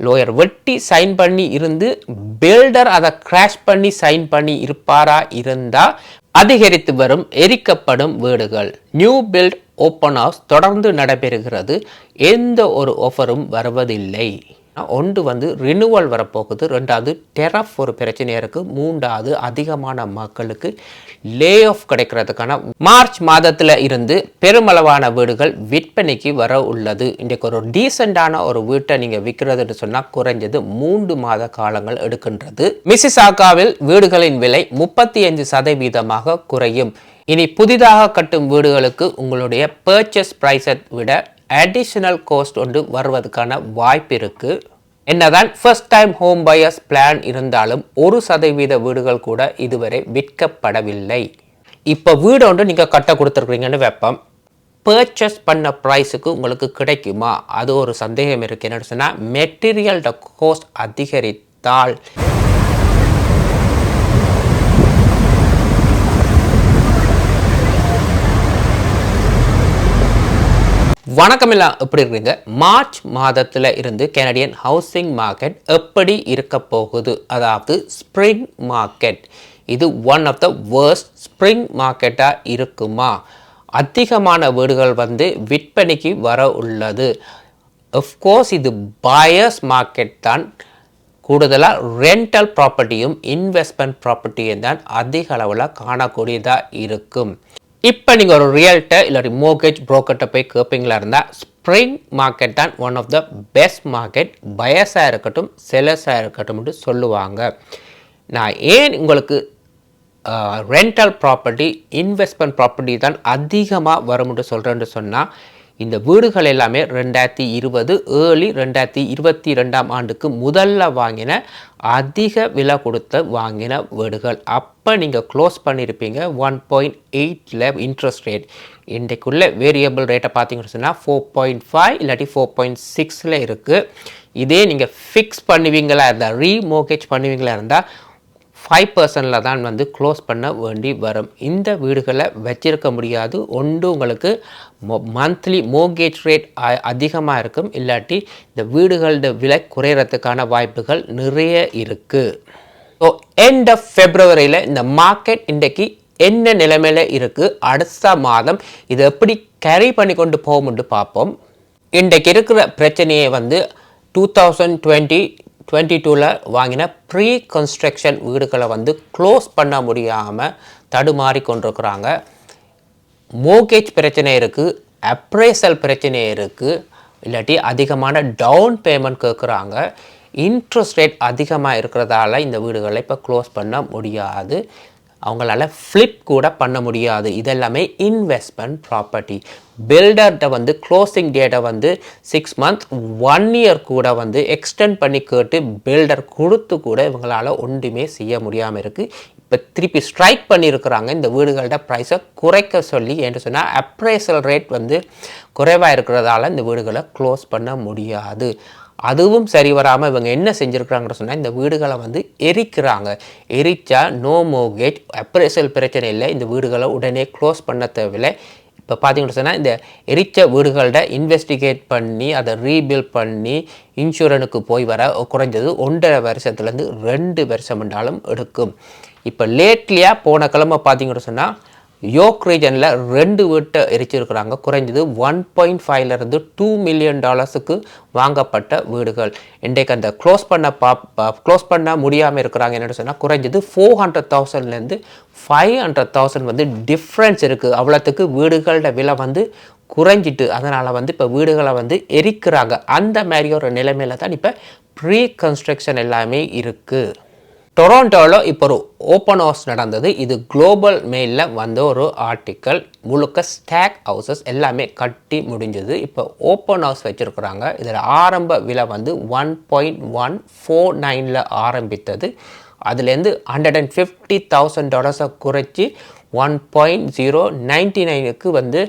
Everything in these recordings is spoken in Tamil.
லோயர் வெட்டி சைன் பண்ணி இருந்து பில்டர் அதை கிராஷ் பண்ணி சைன் பண்ணி இருப்பாரா இருந்தா அதிகரித்து வரும் எரிக்கப்படும் வீடுகள். நியூ பில்ட் ஓப்பன் ஹவுஸ் தொடர்ந்து நடைபெறுகிறது. எந்த ஒரு ஆஃபரும் வருவதில்லை. ஒன்று வந்து ரினுவல் வரப்போகுது. ரெண்டாவது டெரஃப் ஒரு பிரச்சனையாக இருக்குது மூன்றாவது அதிகமான மக்களுக்கு லே ஆஃப் கிடைக்கிறதுக்கான மார்ச் மாதத்தில் இருந்து பெருமளவான வீடுகள் விற்பனைக்கு வர உள்ளது. இன்றைக்கு ஒரு டீசெண்டான ஒரு வீட்டை நீங்கள் விற்கிறதுன்னு சொன்னால் குறைஞ்சது மூன்று மாத காலங்கள் எடுக்கின்றது. மிசிசாகாவில் வீடுகளின் விலை முப்பத்தி ஐந்து சதவீதமாக குறையும். இனி புதிதாக கட்டும் வீடுகளுக்கு உங்களுடைய பர்ச்சேஸ் ப்ரைஸை விட அடிஷனல் கோஸ்ட் ஒன்று வருவதற்கான வாய்ப்பு இருக்குது என்னதான் first time home buyers plan இருந்தாலும் ஒரு சதவீத வீடுகள் கூட இதுவரை விற்கப்படவில்லை. இப்போ வீடு ஒன்று நீங்கள் கட்ட கொடுத்துருக்குறீங்கன்னு வைப்போம். பர்ச்சேஸ் பண்ண ப்ரைஸுக்கு உங்களுக்கு கிடைக்குமா? அது ஒரு சந்தேகம் இருக்குது என்னன்னு சொன்னால் மெட்டீரியல்ட கோஸ்ட் அதிகரித்தால் வணக்கம் எல்லாம் எப்படி இருக்கீங்க? மார்ச் மாதத்தில் இருந்து கனடியன் ஹவுசிங் மார்க்கெட் எப்படி இருக்க போகுது? அதாவது ஸ்ப்ரிங் மார்க்கெட் இது one of the worst spring மார்க்கெட்டாக இருக்குமா? அதிகமான வீடுகள் வந்து விற்பனைக்கு வர உள்ளது. கோர்ஸ் இது பயர்ஸ் மார்க்கெட் தான். கூடுதலாக ரெண்டல் ப்ராப்பர்ட்டியும் இன்வெஸ்ட்மெண்ட் ப்ராப்பர்ட்டியும் தான் அதிக அளவில் காணக்கூடியதாக இருக்கும். இப்போ நீங்கள் ஒரு ரியல்ட்டை இல்லாட்டி மோகேஜ் புரோக்கர்கிட்ட போய் கேட்பீங்களா இருந்தால் ஸ்ப்ரிங் மார்க்கெட் தான் one of the best market பயஸாக இருக்கட்டும் செலஸாக இருக்கட்டும்னு சொல்லுவாங்க. நான் ஏன் உங்களுக்கு ரெண்டல் ப்ராப்பர்ட்டி இன்வெஸ்ட்மெண்ட் ப்ராப்பர்ட்டி தான் அதிகமாக வரும்னு சொல்கிறேன்னு சொன்னால் இந்த வீடுகள் எல்லாமே ரெண்டாயிரத்தி இருபது ஏர்லி ரெண்டாயிரத்தி இருபத்தி ரெண்டாம் ஆண்டுக்கு முதல்ல வாங்கின அதிக விலை கொடுத்து வாங்கின வீடுகள். அப்போ நீங்கள் க்ளோஸ் பண்ணியிருப்பீங்க ஒன் பாயிண்ட் எயிட்டில் இன்ட்ரெஸ்ட் ரேட் இன்றைக்குள்ள வேரியபிள் ரேட்டை பார்த்தீங்கன்னு சொன்னால் ஃபோர் பாயிண்ட் ஃபைவ் இல்லாட்டி ஃபோர் பாயிண்ட் சிக்ஸில் இருக்குது இதே நீங்கள் ஃபிக்ஸ் பண்ணுவீங்களா இருந்தால் ரீமோகேஜ் பண்ணுவீங்களா இருந்தால் ஃபைவ் பர்சன்டில் தான் வந்து க்ளோஸ் பண்ண வேண்டி வரும். இந்த வீடுகளை வச்சிருக்க முடியாது. ஒன்று உங்களுக்கு மந்த்லி மோர்கேஜ் ரேட் அதிகமாக இருக்கும். இல்லாட்டி இந்த வீடுகளோட விலை குறையறதுக்கான வாய்ப்புகள் நிறைய இருக்குது ஸோ எண்ட் ஆஃப் ஃபெப்ரவரியில் இந்த மார்க்கெட் இன்றைக்கு என்ன நிலைமையில் இருக்குது அடுத்த மாதம் இதை எப்படி கேரி பண்ணி கொண்டு போகும்னு பார்ப்போம். இன்றைக்கு இருக்கிற பிரச்சனையை வந்து டூ தௌசண்ட் டுவெண்ட்டி டுவெண்ட்டி டூவில் வாங்கின ப்ரீ கன்ஸ்ட்ரக்ஷன் வீடுகளை வந்து க்ளோஸ் பண்ண முடியாமல் தடுமாறி கொண்டிருக்கிறாங்க. மோகேஜ் பிரச்சனை இருக்குது அப்ரேசல் பிரச்சனை இருக்குது இல்லாட்டி அதிகமான டவுன் பேமெண்ட் கேட்குறாங்க இன்ட்ரெஸ்ட் ரேட் அதிகமாக இருக்கிறதால இந்த வீடுகளை இப்போ க்ளோஸ் பண்ண முடியாது. அவங்களால ஃப்ளிப் கூட பண்ண முடியாது. இதெல்லாமே இன்வெஸ்ட்மெண்ட் ப்ராப்பர்ட்டி பில்டர்கிட்ட வந்து க்ளோசிங் டேட்டை வந்து சிக்ஸ் மந்த் ஒன் இயர் கூட வந்து எக்ஸ்டெண்ட் பண்ணி கேட்டு பில்டர் கொடுத்து கூட இவங்களால் ஒன்றுமே செய்ய முடியாமல் இருக்குது இப்போ திருப்பி ஸ்ட்ரைக் பண்ணியிருக்கிறாங்க. இந்த வீடுகளோட ப்ரைஸை குறைக்க சொல்லி என்று சொன்னால் அப்ரைசல் ரேட் வந்து குறைவாக இருக்கிறதால இந்த வீடுகளை க்ளோஸ் பண்ண முடியாது. அதுவும் சரி வராமல் இவங்க என்ன செஞ்சுருக்குறாங்கன்னு சொன்னால் இந்த வீடுகளை வந்து எரிக்கிறாங்க. எரிச்சா நோ மோகேஜ் அப்ரேசல் பிரச்சனை இல்லை. இந்த வீடுகளை உடனே க்ளோஸ் பண்ண தேவையில்லை. இப்போ பார்த்தீங்கன்னு சொன்னால் இந்த எரிச்ச வீடுகளோட இன்வெஸ்டிகேட் பண்ணி அதை ரீபில்ட் பண்ணி இன்சூரனுக்கு போய் வர குறைஞ்சது ஒன்றரை வருஷத்துலேருந்து ரெண்டு வருஷம் என்றாலும் எடுக்கும். இப்போ லேட்லியாக போன கிழமை பார்த்தீங்கன்னு சொன்னால் யோக் ரீஜனில் ரெண்டு வீட்டை எரிச்சிருக்கிறாங்க. குறைஞ்சது ஒன் பாயிண்ட் ஃபைவ்லேருந்து டூ மில்லியன் டாலர்ஸுக்கு வாங்கப்பட்ட வீடுகள். இன்றைக்கு அந்த க்ளோஸ் பண்ண பா க்ளோஸ் பண்ண முடியாமல் இருக்கிறாங்க. என்னென்னு சொன்னால் குறைஞ்சது ஃபோர் ஹண்ட்ரட் தௌசண்ட்லேருந்து ஃபைவ் ஹண்ட்ரட் தௌசண்ட் வந்து டிஃப்ரென்ஸ் இருக்குது அவ்வளோத்துக்கு வீடுகளோட விலை வந்து குறைஞ்சிட்டு அதனால் வந்து இப்போ வீடுகளை வந்து எரிக்கிறாங்க. அந்த மாதிரி ஒரு நிலைமையில தான் இப்போ ப்ரீ கன்ஸ்ட்ரக்ஷன் எல்லாமே இருக்குது டொரோண்டோவில் இப்போ ஒரு ஓப்பன் ஹவுஸ் நடந்தது. இது குளோபல் மெயிலில் வந்த ஒரு ஆர்டிக்கல் முழுக்க ஸ்டாக் ஹவுசஸ் எல்லாமே கட்டி முடிஞ்சது. இப்போ ஓப்பன் ஹவுஸ் வச்சுருக்குறாங்க. இதில் ஆரம்ப விலை வந்து ஒன் பாயிண்ட் ஒன் ஃபோர் நைனில் ஆரம்பித்தது. அதுலேருந்து ஹண்ட்ரட் அண்ட் ஃபிஃப்டி தௌசண்ட் டாலர்ஸை குறைச்சி ஒன் பாயிண்ட் ஜீரோ நைன்டி நைனுக்கு வந்து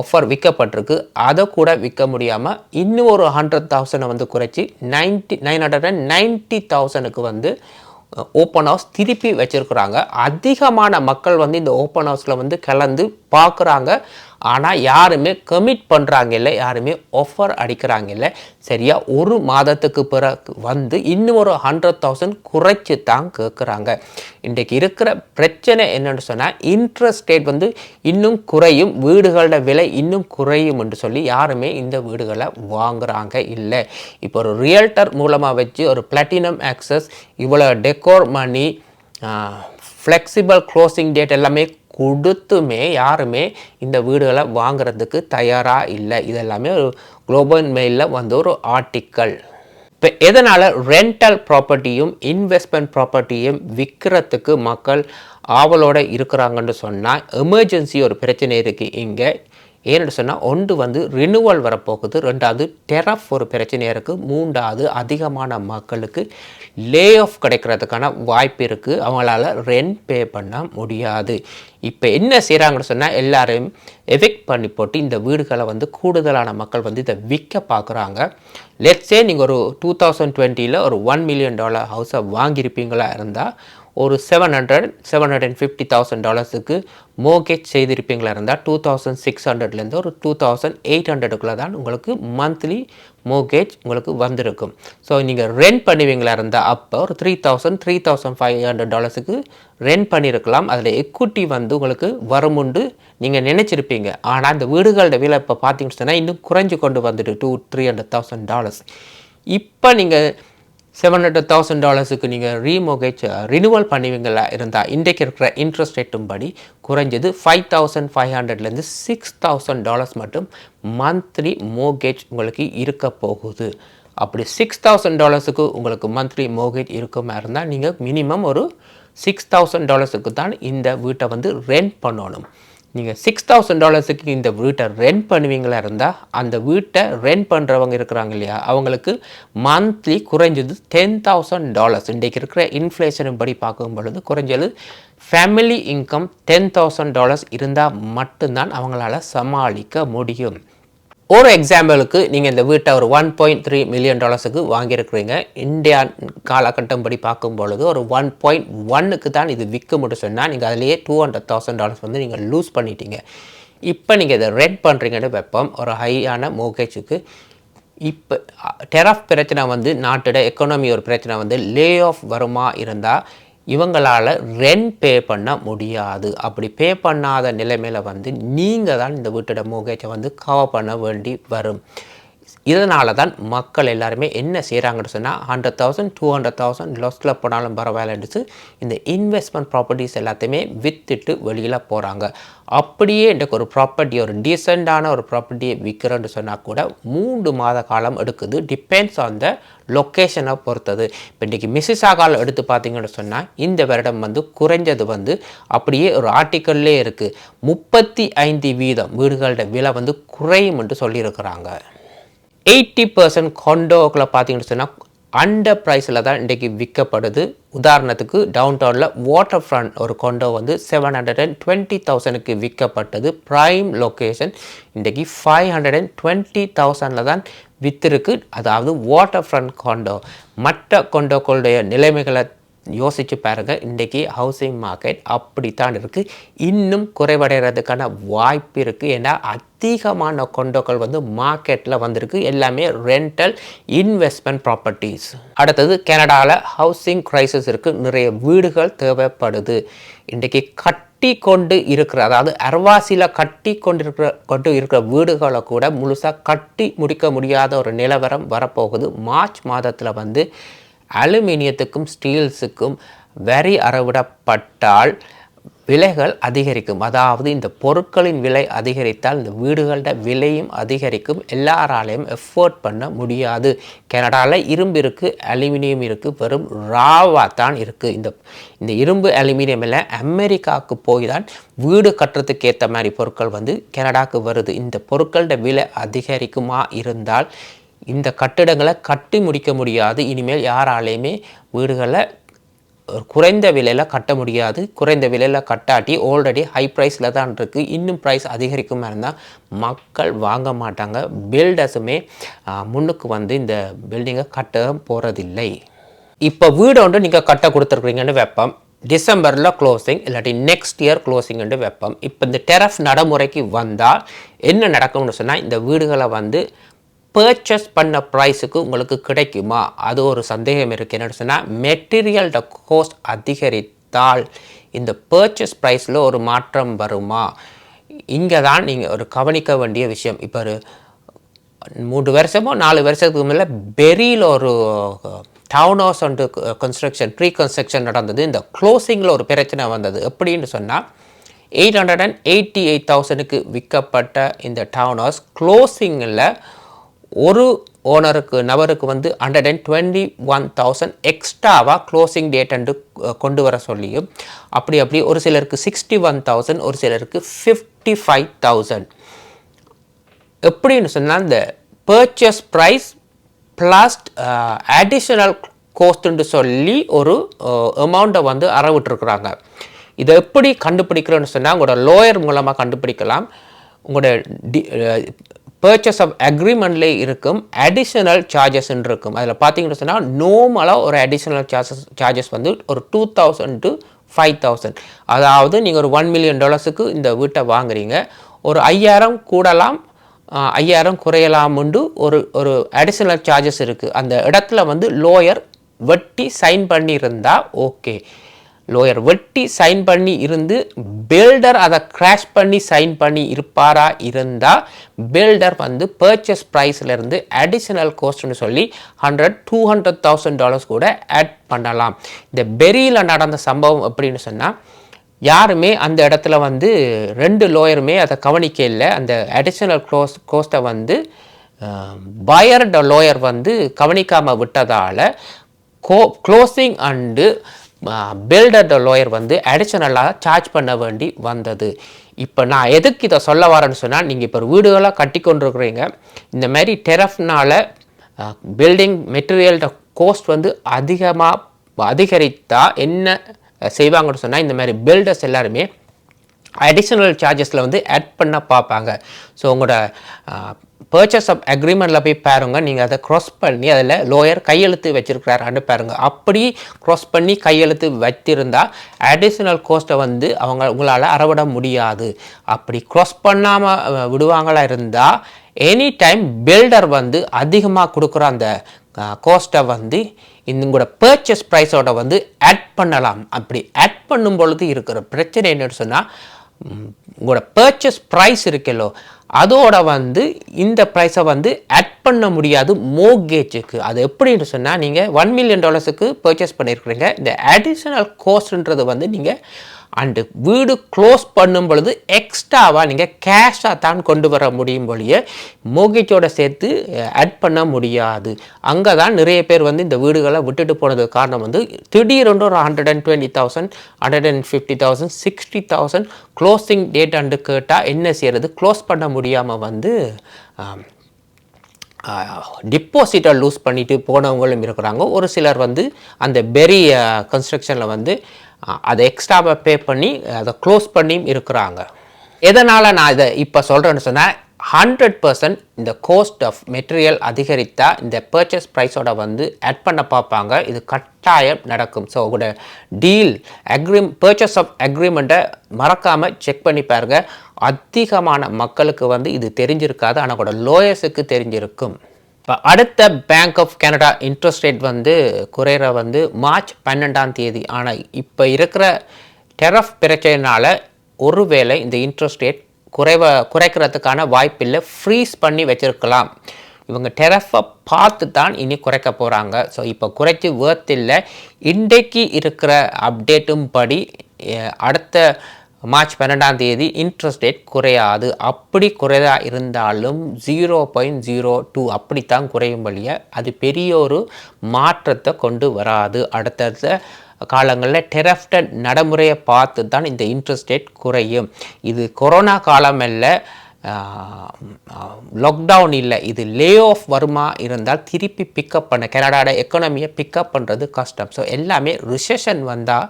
ஆஃபர் விற்கப்பட்டிருக்கு. அதை கூட விற்க முடியாமல் இன்னும் ஒரு ஹண்ட்ரட் தௌசண்டை வந்து குறைச்சி ninety nine hundred and ninety தௌசண்டுக்கு வந்து ஓப்பன் ஹவுஸ் திருப்பி வச்சுருக்குறாங்க. அதிகமான மக்கள் வந்து இந்த ஓப்பன் ஹவுஸில் வந்து கலந்து பார்க்குறாங்க. ஆனால் யாருமே கமிட் பண்ணுறாங்க இல்லை யாருமே ஆஃபர் அடிக்கிறாங்க இல்லை சரியா? ஒரு மாதத்துக்கு பிறகு வந்து இன்னும் ஒரு ஹண்ட்ரட் தௌசண்ட் குறைச்சி தான் கேட்குறாங்க இன்றைக்கு இருக்கிற பிரச்சனை என்னென்னு சொன்னால் இன்ட்ரெஸ்ட் ரேட் வந்து இன்னும் குறையும் வீடுகளோட விலை இன்னும் குறையும் என்று சொல்லி யாருமே இந்த வீடுகளை வாங்குறாங்க இல்லை. இப்போ ஒரு ரியல்டர் மூலமாக வச்சு ஒரு பிளாட்டினம் ஆக்சஸ் இவ்வளோ decor money flexible closing date எல்லாமே கொடுத்துமே யாருமே இந்த வீடுகளை வாங்குறதுக்கு தயாராக இல்லை. இதெல்லாமே ஒரு குளோபல் மெயிலில் வந்து ஒரு ஆர்டிக்கல் இப்போ எதனால் ரெண்டல் ப்ராப்பர்ட்டியும் இன்வெஸ்ட்மெண்ட் ப்ராப்பர்ட்டியும் விற்கிறதுக்கு மக்கள் ஆவலோடு இருக்கிறாங்கன்னு சொன்னால் எமர்ஜென்சி ஒரு பிரச்சனை இருக்குது இங்கே. ஏன்னு சொன்னால் ஒன்று வந்து ரினுவல் வரப்போகுது. ரெண்டாவது டெரஃப் ஒரு பிரச்சனையாக இருக்குது மூன்றாவது அதிகமான மக்களுக்கு லே ஆஃப் கிடைக்கிறதுக்கான வாய்ப்பு இருக்குது அவங்களால ரெண்ட் பே பண்ண முடியாது. இப்போ என்ன செய்கிறாங்கன்னு சொன்னால் எல்லாரையும் எஃபெக்ட் பண்ணி போட்டு இந்த வீடுகளை வந்து கூடுதலான மக்கள் வந்து இதை விற்க பார்க்குறாங்க லெட்ஸே நீங்கள் ஒரு டூ தௌசண்ட் டுவெண்ட்டியில் ஒரு ஒன் மில்லியன் டாலர் ஹவுஸை வாங்கியிருப்பீங்களா இருந்தால் ஒரு seven hundred seven hundred fifty thousand டாலர்ஸுக்கு mortgage செய்திருப்பீங்களா இருந்தால் டூ தௌசண்ட் சிக்ஸ் ஹண்ட்ரட்லேருந்து ஒரு டூ தௌசண்ட் எயிட் ஹண்ட்ரடுக்குள்ளே தான் உங்களுக்கு மந்த்லி மோகேஜ் உங்களுக்கு வந்திருக்கும். ஸோ நீங்கள் ரெண்ட் பண்ணுவீங்களா இருந்தால் அப்போ ஒரு three thousand three thousand five hundred டாலர்ஸுக்கு rent பண்ணியிருக்கலாம் அதில் எக்குட்டி வந்து உங்களுக்கு வருமுண்டு நீங்கள் நினச்சிருப்பீங்க. ஆனால் அந்த வீடுகளோட விலை இப்போ பார்த்தீங்கன்னு சொன்னால் இன்னும் குறைஞ்சு கொண்டு வந்துட்டு two three hundred thousand dollars இப்போ நீங்கள் செவன் ஹண்ட்ரட் தௌசண்ட் டாலர்ஸுக்கு நீங்கள் ரீமோகேஜ் ரினுவல் பண்ணுவீங்களா இருந்தால் இன்றைக்கு இருக்கிற இன்ட்ரெஸ்ட் ரேட்டும் படி குறைஞ்சது ஃபைவ் தௌசண்ட் ஃபைவ் ஹண்ட்ரட்லேருந்து சிக்ஸ் தௌசண்ட் டாலர்ஸ் மட்டும் மந்த்லி மோகேஜ் உங்களுக்கு இருக்க போகுது. அப்படி சிக்ஸ் தௌசண்ட் டாலர்ஸுக்கு உங்களுக்கு மந்த்லி மோகேஜ் இருக்குமா இருந்தால் நீங்கள் மினிமம் ஒரு சிக்ஸ் தௌசண்ட் டாலர்ஸுக்கு தான் இந்த வீட்டை வந்து ரெண்ட் பண்ணணும். நீங்கள் சிக்ஸ் தௌசண்ட் டாலர்ஸுக்கு இந்த வீட்டை ரென்ட் பண்ணுவீங்களா இருந்தால் அந்த வீட்டை ரென்ட் பண்ணுறவங்க இருக்கிறாங்க இல்லையா அவங்களுக்கு மந்த்லி குறைஞ்சது டென் தௌசண்ட் டாலர்ஸ் இன்றைக்கு இருக்கிற இன்ஃப்ளேஷன் படி பார்க்கும் பொழுது குறைஞ்சது family income ten thousand dollars இருந்தால் மட்டும்தான் அவங்களால சமாளிக்க முடியும். ஒரு எக்ஸாம்பிளுக்கு நீங்கள் இந்த வீட்டை ஒரு ஒன் பாயிண்ட் த்ரீ மில்லியன் டாலர்ஸுக்கு வாங்கியிருக்கிறீங்க. இந்தியா காலகட்டம் படி பார்க்கும் பொழுது ஒரு ஒன் பாயிண்ட் ஒன்னுக்கு தான் இது விற்க முடியும் சொன்னால் நீங்கள் அதிலேயே டூ ஹண்ட்ரட் தௌசண்ட் டாலர்ஸ் வந்து நீங்கள் லூஸ் பண்ணிட்டீங்க. இப்போ நீங்கள் இதை ரெட் பண்ணுறீங்கன்னு வைப்போம் ஒரு ஹையான மோகேஜுக்கு இப்போ டெரஃப் பிரச்சனை வந்து நாட்டோட எக்கனாமி ஒரு பிரச்சனை வந்து லே ஆஃப் வருமா இருந்தால் இவங்களால் ரெண்ட் பே பண்ண முடியாது. அப்படி பே பண்ணாத நிலைமையில் வந்து நீங்கள் தான் இந்த வீட்டோட மோகேஜை வந்து கவர் பண்ண வேண்டி வரும். இதனால தான் மக்கள் எல்லாருமே என்ன செய்கிறாங்கன்னு சொன்னால் hundred thousand two hundred thousand லாஸ்ட்டில் போனாலும் பரவாயில்லன்ட்டு இந்த இன்வெஸ்ட்மெண்ட் ப்ராப்பர்ட்டிஸ் எல்லாத்தையுமே விற்றுட்டு வெளியில் போகிறாங்க அப்படியே எனக்கு ஒரு ப்ராப்பர்ட்டி ஒரு டீசெண்டான ஒரு ப்ராப்பர்ட்டியை விற்கிறேன்னு சொன்னால் கூட மூன்று மாத காலம் எடுக்குது. டிபெண்ட்ஸ் ஆன் த லொக்கேஷனை பொறுத்தது. இப்போ இன்றைக்கி மிசிசாகால் எடுத்து பார்த்தீங்கன்னு சொன்னால் இந்த வருடம் வந்து குறைஞ்சது வந்து அப்படியே ஒரு ஆர்டிக்கல்லே இருக்குது முப்பத்தி ஐந்து வீதம் வீடுகளோட விலை வந்து குறையும் என்று சொல்லியிருக்கிறாங்க. எயிட்டி பர்சன்ட் கொண்டோக்களை பார்த்தீங்கன்னு சொன்னால் அண்டர் ப்ரைஸில் தான் இன்றைக்கி விற்கப்படுது. உதாரணத்துக்கு டவுன் டவுனில் வாட்டர் ஃப்ரண்ட் ஒரு கொண்டோ வந்து செவன் ஹண்ட்ரட் அண்ட் டுவெண்ட்டி தௌசண்ட்க்கு விற்கப்பட்டது. ப்ரைம் லொக்கேஷன் இன்றைக்கி ஃபைவ் ஹண்ட்ரட் அண்ட் டுவெண்ட்டி தௌசண்டில் தான் விற்றுருக்கு அதாவது வாட்டர் ஃப்ரண்ட் கொண்டோ மற்ற கொண்டோக்களுடைய நிலைமைகளை யோசித்து பாருங்கள் இன்றைக்கி ஹவுசிங் மார்க்கெட் அப்படித்தான் இருக்குது இன்னும் குறைவடைகிறதுக்கான வாய்ப்பு இருக்குது ஏன்னா அதிகமான கொண்டோக்கள் வந்து மார்க்கெட்டில் வந்திருக்கு. எல்லாமே ரெண்டல் இன்வெஸ்ட்மெண்ட் ப்ராப்பர்ட்டிஸ் அடுத்தது கனடாவில் ஹவுசிங் க்ரைசிஸ் இருக்குது நிறைய வீடுகள் தேவைப்படுது. இன்றைக்கி கட்டி கொண்டு இருக்கிற அதாவது அரவாசியில் கட்டி கொண்டிருக்கிற கொண்டு இருக்கிற வீடுகளை கூட முழுசாக கட்டி முடிக்க முடியாத ஒரு நிலவரம் வரப்போகுது. மார்ச் மாதத்தில் வந்து அலுமினியத்துக்கும் ஸ்டீல்ஸுக்கும் வரி அறவிடப்பட்டால் விலைகள் அதிகரிக்கும். அதாவது இந்த பொருட்களின் விலை அதிகரித்தால் இந்த வீடுகளோட விலையும் அதிகரிக்கும். எல்லாராலையும் எஃபோர்ட் பண்ண முடியாது. கனடாவில் இரும்பு இருக்குது அலுமினியம் இருக்குது வெறும் ராவாக தான் இருக்குது இந்த இந்த இரும்பு அலுமினியம் எல்லாம் அமெரிக்காவுக்கு போய் தான் வீடு கட்டுறதுக்கு ஏற்ற மாதிரி பொருட்கள் வந்து கனடாவுக்கு வருது. இந்த பொருட்களோட விலை அதிகரிக்குமா இருந்தால் இந்த கட்டிடங்களை கட்டி முடிக்க முடியாது. இனிமேல் யாராலையுமே வீடுகளை குறைந்த விலையில் கட்ட முடியாது. குறைந்த விலையில் கட்டாட்டி ஆல்ரெடி ஹை ப்ரைஸில் தான் இருக்குது இன்னும் ப்ரைஸ் அதிகரிக்குமா இருந்தால் மக்கள் வாங்க மாட்டாங்க. பில்டர்ஸுமே முன்னுக்கு வந்து இந்த பில்டிங்கை கட்ட போகிறதில்லை இப்போ வீடு ஒன்று நீங்கள் கட்ட கொடுத்துருக்குறீங்கன்னு வைப்போம். டிசம்பரில் க்ளோசிங் இல்லாட்டி நெக்ஸ்ட் இயர் க்ளோசிங்னு வைப்போம். இப்போ இந்த டெரஃப் நடைமுறைக்கு வந்தால் என்ன நடக்கும்னு சொன்னால் இந்த வீடுகளை வந்து பர்ச்சேஸ் பண்ண ப்ரைஸுக்கு உங்களுக்கு கிடைக்குமா? அது ஒரு சந்தேகம் இருக்குது என்னென்னு சொன்னால் மெட்டீரியல்ட கோஸ்ட் அதிகரித்தால் இந்த பர்ச்சேஸ் ப்ரைஸில் ஒரு மாற்றம் வருமா? இங்கே தான் நீங்கள் ஒரு கவனிக்க வேண்டிய விஷயம். இப்போ ஒரு மூன்று வருஷமோ நாலு வருஷத்துக்கு மேலே பெரியில் ஒரு town house and construction pre construction நடந்தது. இந்த க்ளோசிங்கில் ஒரு பிரச்சனை வந்தது. எப்படின்னு சொன்னால் eight hundred and eighty eight தௌசண்ட்க்கு விற்கப்பட்ட இந்த டவுன் ஹவுஸ் க்ளோசிங்கில் ஒரு ஓனருக்கு நபருக்கு வந்து hundred and twenty one thousand எக்ஸ்ட்ராவாக க்ளோசிங் டேட் அண்டு கொண்டு வர சொல்லியும் அப்படி அப்படி ஒரு சிலருக்கு சிக்ஸ்டி ஒன் தௌசண்ட் ஒரு சிலருக்கு ஃபிஃப்டி ஃபைவ் தௌசண்ட் எப்படின்னு சொன்னால் இந்த பர்ச்சேஸ் ப்ரைஸ் ப்ளஸ் அடிஷ்னல் கோஸ்ட்டுன்னு சொல்லி ஒரு அமௌண்ட்டை வந்து அறவிட்டுருக்குறாங்க. இதை எப்படி கண்டுபிடிக்கிறோன்னு சொன்னால் உங்களோட லோயர் மூலமாக கண்டுபிடிக்கலாம். உங்களோட டி பர்ச்சேஸ் ஆஃப் அக்ரிமெண்ட்லேயே இருக்கும் அடிஷனல் சார்ஜஸ்ன்னு இருக்கும். அதில் பார்த்தீங்கன்னு சொன்னால் நோமலாக ஒரு அடிஷனல் சார்ஜஸ் சார்ஜஸ் வந்து ஒரு two thousand to five thousand அதாவது நீங்கள் ஒரு ஒன் மில்லியன் டாலர்ஸுக்கு இந்த வீட்டை வாங்குறீங்க. ஒரு ஐயாயிரம் கூடலாம் ஐயாயிரம் ஐயாயிரம் குறையலாமுண்டு ஒரு ஒரு அடிஷனல் சார்ஜஸ் இருக்குது அந்த இடத்துல வந்து லோயர் வெட்டி சைன் பண்ணியிருந்தால் ஓகே லோயர் வெட்டி சைன் பண்ணி இருந்து பில்டர் அதை கிராஷ் பண்ணி சைன் பண்ணி இருப்பாரா இருந்தால் பில்டர் வந்து பர்ச்சேஸ் ப்ரைஸ்லேருந்து அடிஷனல் கோஸ்ட்னு சொல்லி hundred two hundred thousand dollars கூட ஆட் பண்ணலாம். இந்த பெரியில் நடந்த சம்பவம் எப்படின்னு சொன்னால் யாருமே அந்த இடத்துல வந்து ரெண்டு லோயருமே அதை கவனிக்க இல்லை. அந்த அடிஷனல் க்ளோஸ் கோஸ்ட்டை வந்து பயர்ட லோயர் வந்து கவனிக்காமல் விட்டதால் co closing and builder lawyer வந்து அடிஷனலாக சார்ஜ் பண்ண வேண்டி வந்தது. இப்போ நான் எதுக்கு இதை சொல்ல வரேன்னு சொன்னால் நீங்கள் இப்போ வீடுகளாக கட்டி கொண்டிருக்கிறீங்க. இந்த மாதிரி பில்டிங் மெட்டீரியல்ட கோஸ்ட் வந்து அதிகமாக அதிகரித்தா என்ன செய்வாங்கன்னு சொன்னால் இந்த மாதிரி பில்டர்ஸ் எல்லாருமே அடிஷ்னல் சார்ஜஸில் வந்து ஆட் பண்ண பார்ப்பாங்க. ஸோ உங்களோட பர்ச்சேஸ் ஆஃப் அக்ரிமெண்ட்டில் போய் பாருங்க. நீங்கள் அதை க்ராஸ் பண்ணி அதில் லோயர் கையெழுத்து வச்சுருக்கிறாரான்னு பாருங்கள் அப்படி க்ராஸ் பண்ணி கையெழுத்து வச்சிருந்தா அடிஷ்னல் கோஸ்ட்டை வந்து அவங்க உங்களால் அறவிட முடியாது. அப்படி க்ராஸ் பண்ணாமல் விடுவாங்களா இருந்தால் எனி டைம் பில்டர் வந்து அதிகமாக கொடுக்குற அந்த கோஸ்ட்டை வந்து இந்த பர்ச்சேஸ் ப்ரைஸோட வந்து ஆட் பண்ணலாம். அப்படி ஆட் பண்ணும் பொழுது இருக்கிற பிரச்சனை என்னன்னு சொன்னால் உங்களோட பர்ச்சேஸ் ப்ரைஸ் இருக்குல்லோ அதோட வந்து இந்த ப்ரைஸை வந்து ஆட் பண்ண முடியாது மோகேஜுக்கு அது எப்படின்னு சொன்னால் நீங்கள் ஒன் மில்லியன் டாலர்ஸுக்கு பர்ச்சேஸ் பண்ணியிருக்கிறீங்க இந்த அடிஷ்னல் கோஸ்ட்ன்றது வந்து நீங்கள் அண்டு வீடு க்ளோஸ் பண்ணும் பொழுது எக்ஸ்ட்ராவாக நீங்கள் கேஷாக தான் கொண்டு வர முடியும் பொழிய மோகிச்சோட சேர்த்து ஆட் பண்ண முடியாது. அங்கே தான் நிறைய பேர் வந்து இந்த வீடுகளை விட்டுட்டு போனதுக்கு காரணம் வந்து திடீரென்று ஒரு hundred and twenty thousand hundred and fifty thousand sixty thousand closing date and கேட்டால் என்ன செய்கிறது க்ளோஸ் பண்ண முடியாமல் வந்து டிப்போசிட்டை டிப்பாசிட்டை லூஸ் பண்ணிவிட்டு போனவங்களும் இருக்கிறாங்க. ஒரு சிலர் வந்து அந்த பெரிய கன்ஸ்ட்ரக்ஷனில் வந்து அதை எக்ஸ்ட்ராவாக பே பண்ணி அதை க்ளோஸ் பண்ணியும் இருக்கிறாங்க. எதனால் நான் இதை இப்போ சொல்கிறேன்னு சொன்னால் ஹண்ட்ரட் பர்சன்ட் இந்த கோஸ்ட் ஆஃப் மெட்டீரியல் அதிகரித்தால் இந்த பர்ச்சேஸ் ப்ரைஸோட வந்து ஆட் பண்ண பார்ப்பாங்க. இது கட்டாயம் நடக்கும். ஸோ உங்களோட டீல் அக்ரிம் பர்ச்சேஸ் ஆஃப் அக்ரிமெண்ட்டை மறக்காமல் செக் பண்ணி பாருங்கள் அதிகமான மக்களுக்கு வந்து இது தெரிஞ்சிருக்காது. ஆனால் கூட லோயர்ஸுக்கு தெரிஞ்சிருக்கும். இப்போ அடுத்த Bank of Canada interest rate வந்து குறையிற வந்து மார்ச் பன்னெண்டாம் தேதி. ஆனால் இப்போ இருக்கிற டெரஃப் பிரச்சனைனால ஒருவேளை இந்த இன்ட்ரெஸ்ட் ரேட் குறைவ குறைக்கிறதுக்கான வாய்ப்பில்லை. ஃப்ரீஸ் பண்ணி வச்சுருக்கலாம். இவங்க டெரஃபை பார்த்து தான் இனி குறைக்க போகிறாங்க ஸோ இப்போ குறைச்சி worth இல்லை. இன்றைக்கு இருக்கிற அப்டேட்டும் படி அடுத்த மார்ச் பன்னெண்டாம் தேதி இன்ட்ரெஸ்ட் ரேட் குறையாது. அப்படி குறைதா இருந்தாலும் ஜீரோ பாயிண்ட் ஜீரோ டூ அப்படித்தான் குறையும் வழிய அது பெரிய ஒரு மாற்றத்தை கொண்டு வராது. அடுத்தடுத்த காலங்களில் டெரஃப்டட் நடைமுறையை பார்த்து தான் இந்த இன்ட்ரெஸ்ட் ரேட் குறையும். இது கொரோனா காலம் லாக்டவுன் இல்லை. இது லே ஆஃப் வருமா இருந்தால் திருப்பி பிக்கப் பண்ண கனடாட எக்கனாமியை பிக்கப் பண்ணுறது கஷ்டம். ஸோ எல்லாமே ரிசெஷன் வந்தால்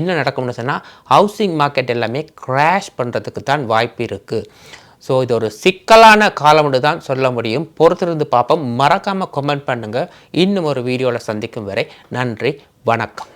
என்ன நடக்கும்னு சொன்னால் ஹவுசிங் மார்க்கெட் எல்லாமே கிராஷ் பண்ணுறதுக்கு தான் வாய்ப்பு இருக்குது ஸோ இது ஒரு சிக்கலான காலம்னு தான் சொல்ல முடியும். பொறுத்திருந்து பார்ப்போம். மறக்காமல் கமெண்ட் பண்ணுங்கள் இன்னும் ஒரு வீடியோவில் சந்திக்கும் வரை நன்றி வணக்கம்.